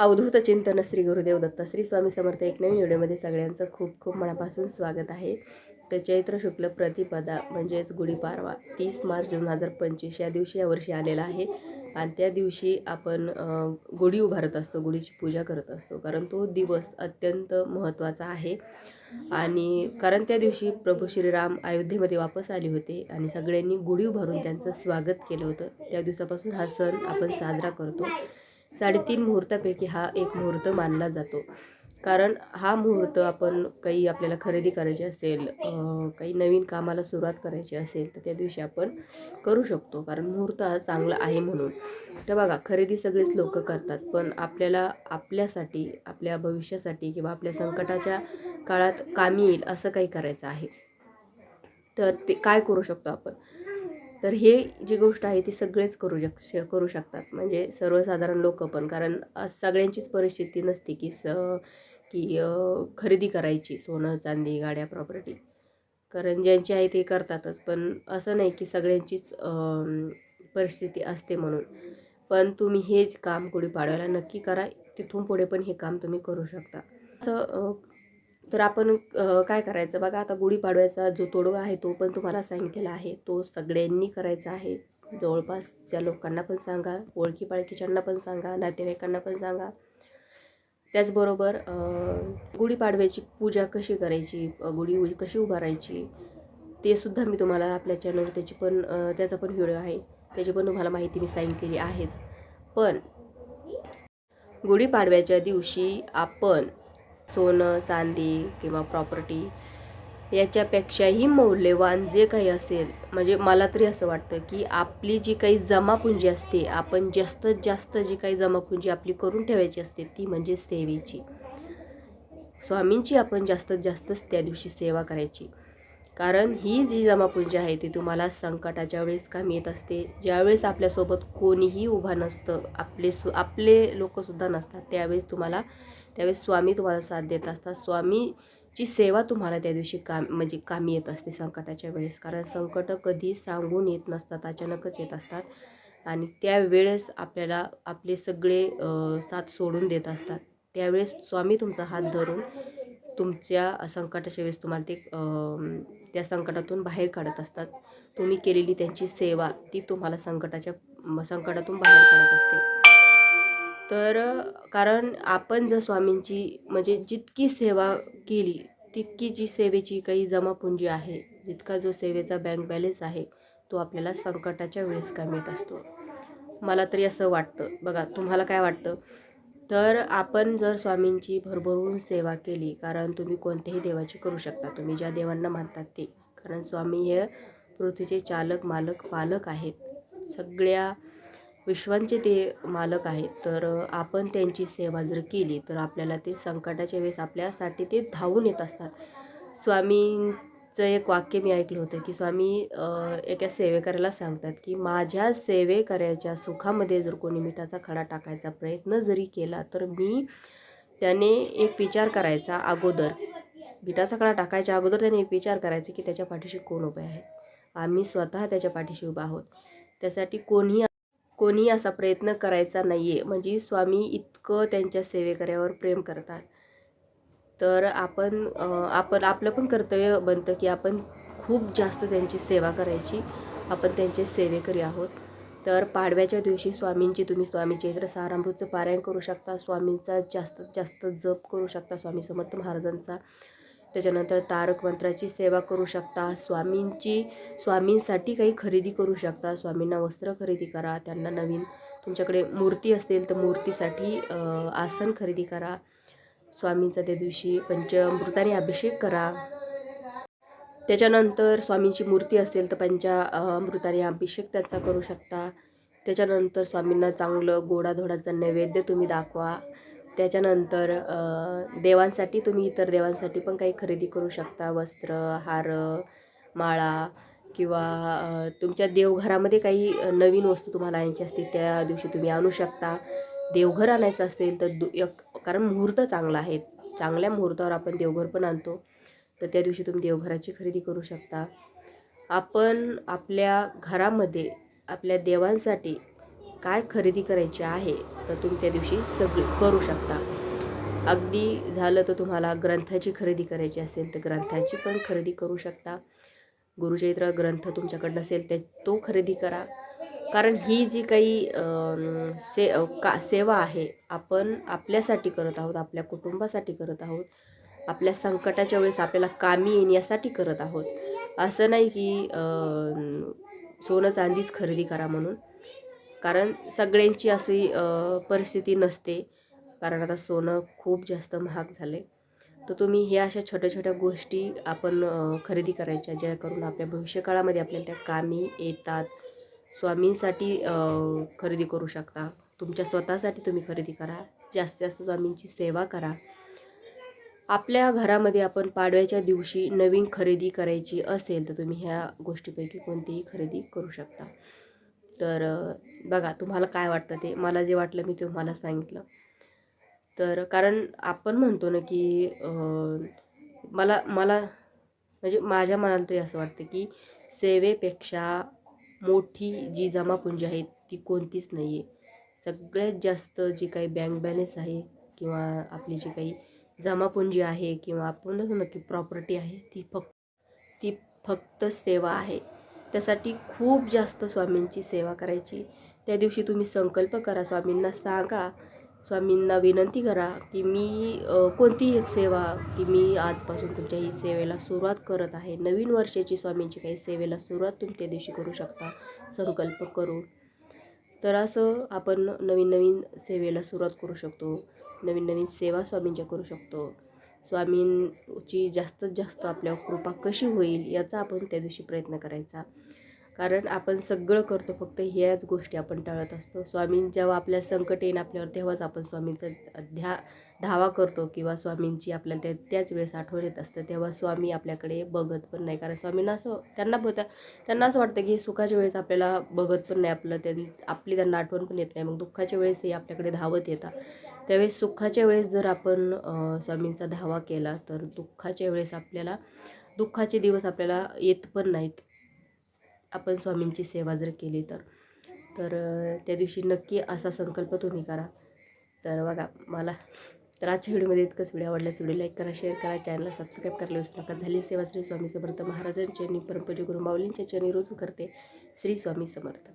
अवधूत चिंतन श्री गुरुदेव दत्त श्री स्वामी समर्थ एक नवीन व्हिडिओमध्ये सगळ्यांचं खूप खूप मनापासून स्वागत आहे. तर चैत्र शुक्ल प्रतिपदा म्हणजेच गुढीपारवा तीस मार्च दोन हजार पंचवीस या दिवशी यावर्षी आलेला आहे. आणि त्या दिवशी आपण गुढी उभारत असतो गुढीची पूजा करत असतो. कारण तो दिवस अत्यंत महत्त्वाचा आहे. आणि कारण त्या दिवशी प्रभू श्रीराम अयोध्येमध्ये वापस आले होते आणि सगळ्यांनी गुढी उभारून त्यांचं स्वागत केलं होतं. त्या दिवसापासून हा सण आपण साजरा करतो. साडेतीन मुहूर्तापैकी हा एक मुहूर्त मानला जातो. कारण हा मुहूर्त आपण काही आपल्याला खरेदी करायची असेल काही नवीन कामाला सुरुवात करायची असेल तर त्या दिवशी आपण करू शकतो. कारण मुहूर्त हा चांगला आहे म्हणून. तर बघा खरेदी सगळेच लोक करतात पण आपल्याला आपल्यासाठी आपल्या भविष्यासाठी किंवा आपल्या संकटाच्या काळात कामी येईल असं काही करायचं आहे. तर ते काय करू शकतो आपण? तर हे जी गोष्ट आहे ती सगळेच करू शक श- करू शकतात. म्हणजे सर्वसाधारण लोक पण. कारण सगळ्यांचीच परिस्थिती नसते की स की खरेदी करायची सोनं चांदी गाड्या प्रॉपर्टी कारण ज्यांची आहे ते करतातच. पण असं नाही की सगळ्यांचीच परिस्थिती असते म्हणून. पण तुम्ही हेच काम गुढीपाडव्याला नक्की करा. तिथून पुढे पण हे काम तुम्ही करू शकता. असं तर आपण काय करायचं? बघा आता गुढीपाडव्याचा जो तोडगा आहे तो पण तुम्हाला सांगितलेला आहे. तो सगळ्यांनी करायचा आहे. जवळपासच्या लोकांना पण सांगा ओळखी पाळखीच्यांना पण सांगा नातेवाईकांना पण सांगा. त्याचबरोबर गुढीपाडव्याची पूजा कशी करायची? गुढी कशी उभारायची? ते सुद्धा मी तुम्हाला आपल्या चॅनलवर त्याची पण त्याचा पण व्हिडिओ आहे. त्याची पण तुम्हाला माहिती मी सांगितलेली आहेच. पण गुढीपाडव्याच्या दिवशी आपण सोनं चांदी किंवा प्रॉपर्टी याच्यापेक्षाही मौल्यवान जे काही असेल म्हणजे मला तरी असं वाटतं की आपली जी काही जमापुंजी असते आपण जास्तीत जास्त जी काही जमापुंजी आपली करून ठेवायची असते ती म्हणजे सेवेची. स्वामींची आपण जास्तीत जास्तच त्या दिवशी सेवा करायची. कारण ही जी जमापुंजी आहे ती तुम्हाला संकटाच्या वेळेस कामी येत असते? ज्यावेळेस आपल्यासोबत कोणीही उभा नसतं आपले सु आपले लोकसुद्धा नसतात त्यावेळेस तुम्हाला त्यावेळेस स्वामी तुम्हाला साथ देत असतात. स्वामीची सेवा तुम्हाला त्या दिवशी काम म्हणजे कामी येत असते संकटाच्या वेळेस. कारण संकट कधी सांगून येत नसतात अचानकच येत असतात. आणि त्यावेळेस आपल्याला आपले सगळे साथ सोडून देत असतात. त्यावेळेस स्वामी तुमचा हात धरून तुमच्या संकटाच्या वेळेस तुम्हाला ते त्या संकटातून बाहेर काढत असतात. तुम्ही केलेली त्यांची सेवा ती तुम्हाला संकटाच्या संकटातून बाहेर काढत असते. तर कारण आपण जर स्वामींची म्हणजे जितकी सेवा केली तितकी जी सेवेची काही जमापुंजी आहे जितका जो सेवेचा बँक बॅलेन्स आहे तो आपल्याला संकटाच्या वेळेस कामी येत असतो. मला तरी असं वाटतं. बघा तुम्हाला काय वाटतं? तर आपण जर स्वामींची भरभरून सेवा केली कारण तुम्ही कोणत्याही देवाची करू शकता. तुम्ही ज्या देवांना मानतात ते. कारण स्वामी हे पृथ्वीचे चालक मालक पालक आहेत. सगळ्या विश्वांचे ते मालक आहेत तर आपण त्यांची सेवा जर केली तर आपल्याला ते संकटाच्या वेळेस आपल्यासाठी ते धावून येत असतात. स्वामींचं एक वाक्य मी ऐकलं होतं की स्वामी एका सेवेकऱ्याला सांगतात की माझ्या सेवेकऱ्याच्या सुखामध्ये जर कोणी मिठाचा खडा टाकायचा प्रयत्न जरी केला तर मी त्याने एक विचार करायचा अगोदर. मिठाचा खडा टाकायच्या अगोदर त्याने एक विचार करायचा की त्याच्या पाठीशी कोण उभे आहेत आम्ही स्वतः त्याच्या पाठीशी उभा आहोत. त्यासाठी कोणी कोणी असा प्रयत्न करायचा नाही आहे म्हणजे स्वामी इतकं त्यांच्या सेवेकऱ्यावर प्रेम करतात. तर आपण आपण आपलं पण कर्तव्य बनतं की आपण खूप जास्त त्यांची सेवा करायची. आपण त्यांचे सेवेकरी आहोत. तर पाडव्याच्या दिवशी स्वामींची तुम्ही स्वामी चैत्र सारामृतचं पारायण करू शकता. स्वामींचा जास्तीत जास्त जप करू शकता. स्वामी समर्थ महाराजांचा त्याच्यानंतर तारक मंत्राची सेवा करू शकता स्वामींची स्वामींसाठी काही खरेदी करू शकता स्वामींना वस्त्र खरेदी करा त्यांना नवीन तुमच्याकडे मूर्ती असेल तर मूर्तीसाठी आसन खरेदी करा. स्वामींचा त्या दिवशी पंचामृताने अभिषेक करा. त्याच्यानंतर स्वामींची मूर्ती असेल तर पंचा अं, अमृताने अभिषेक त्याचा करू शकता. त्याच्यानंतर स्वामींना चांगलं गोडाधोडाचं नैवेद्य तुम्ही दाखवा. त्याच्यानंतर देवांसाठी तुम्ही इतर देवांसाठी पण काही खरेदी करू शकता. वस्त्र हार माळा किंवा तुमच्या देवघरामध्ये काही नवीन वस्तू तुम्हाला आणायची असतील त्या दिवशी तुम्ही आणू शकता. देवघर आणायचं असेल तर दु एक कारण मुहूर्त चांगला आहे. चांगल्या मुहूर्तावर आपण देवघर पण आणतो. तर त्या दिवशी तुम्ही देवघराची खरेदी करू शकता. आपण आपल्या घरामध्ये आपल्या देवांसाठी काय खरेदी करायची आहे तर तुम्ही त्या दिवशी सगळी करू शकता. अगदी झालं तर तुम्हाला ग्रंथाची खरेदी करायची असेल तर ग्रंथाची पण खरेदी करू शकता. गुरुचरित्र ग्रंथ तुमच्याकडनं असेल त्या तो खरेदी करा. कारण ही जी काही से का सेवा आहे आपण आपल्यासाठी करत आहोत आपल्या कुटुंबासाठी करत आहोत आपल्या संकटाच्या वेळेस आपल्याला कामी येईन यासाठी करत आहोत. असं नाही की सोनं चांदीच खरेदी करा म्हणून. कारण सगळ्यांची अशी परिस्थिती नसते. कारण आता सोनं खूप जास्त महाग झाले. तर तुम्ही ह्या अशा छोट्या छोट्या गोष्टी आपण खरेदी करायच्या जेणेकरून आपल्या भविष्यकाळामध्ये आपल्याला त्या कामी येतात. स्वामींसाठी खरेदी करू शकता. तुमच्या स्वतःसाठी तुम्ही खरेदी करा. जास्तीत जास्त स्वामींची सेवा करा. आपल्या घरामध्ये आपण पाडव्याच्या दिवशी नवीन खरेदी करायची असेल तर तुम्ही ह्या गोष्टीपैकी कोणतीही खरेदी करू शकता. तर बघा तुम्हाला काय वाटतं ते? मला जे वाटलं मी तुम्हाला सांगितलं. तर कारण आपण म्हणतो ना की मला मला म्हणजे माझ्या मनाला तरी असं वाटतं की सेवेपेक्षा मोठी जी जमापुंजी आहे ती कोणतीच नाही आहे सगळ्यात जास्त जी काही बँक बॅलन्स आहे किंवा आपली जी काही जमापुंजी आहे किंवा आपण म्हणतो ना की प्रॉपर्टी आहे ती फक्त ती फक्त सेवा आहे. त्यासाठी खूप जास्त स्वामींची सेवा करायची. त्या दिवशी तुम्ही संकल्प करा स्वामींना सांगा स्वामींना विनंती करा की मी कोणतीही एक सेवा की मी आजपासून तुमच्या ही सेवेला सुरुवात करत आहे. नवीन वर्षाची स्वामींची काही सेवेला सुरुवात तुम्ही त्या दिवशी करू शकता. संकल्प करून. तर असं आपण नवीन नवीन सेवेला सुरुवात करू शकतो. नवीन नवीन सेवा स्वामींच्या करू शकतो. स्वामींची जास्तीत जास्त आपल्यावर कृपा कशी होईल याचा आपण त्या दिवशी प्रयत्न करायचा. कारण आपण सगळं करतो फक्त ह्याच गोष्टी आपण टाळत असतो. स्वामी जेव्हा आपल्या संकट येईन आपल्यावर तेव्हाच आपण स्वामींचा ध्या धावा करतो किंवा स्वामींची आपल्याला त्या त्याच वेळेस आठवण येत असतं तेव्हा स्वामी आपल्याकडे बघत पण नाही. कारण स्वामींना असं त्यांना बघता त्यांना असं वाटतं की सुखाच्या वेळेस आपल्याला बघत पण नाही आपलं त्यां आपली त्यांना आठवण पण येत नाही. मग दुःखाच्या वेळेस हे आपल्याकडे धावत येतात. त्यावेळेस सुखाच्या वेळेस जर आपण स्वामींचा धावा केला तर दुःखाच्या वेळेस आपल्याला दुःखाचे दिवस आपल्याला येत पण नाहीत. आपण स्वामींची सेवा जर केली तर. तर त्या दिवशी नक्की असा संकल्प तुम्ही करा. तर बघा मला तर आजच्या व्हिडिओमध्ये इतकंच. व्हिडिओ आवडल्यास व्हिडिओ लाईक करा शेअर करा चॅनलला सबस्क्राईब करायला विसरू नका. झाली सेवा श्री स्वामी समर्थ महाराजांच्या आणि परमपूज्य गुरुमाऊलींच्या चरणी रोज करते श्री स्वामी समर्थ.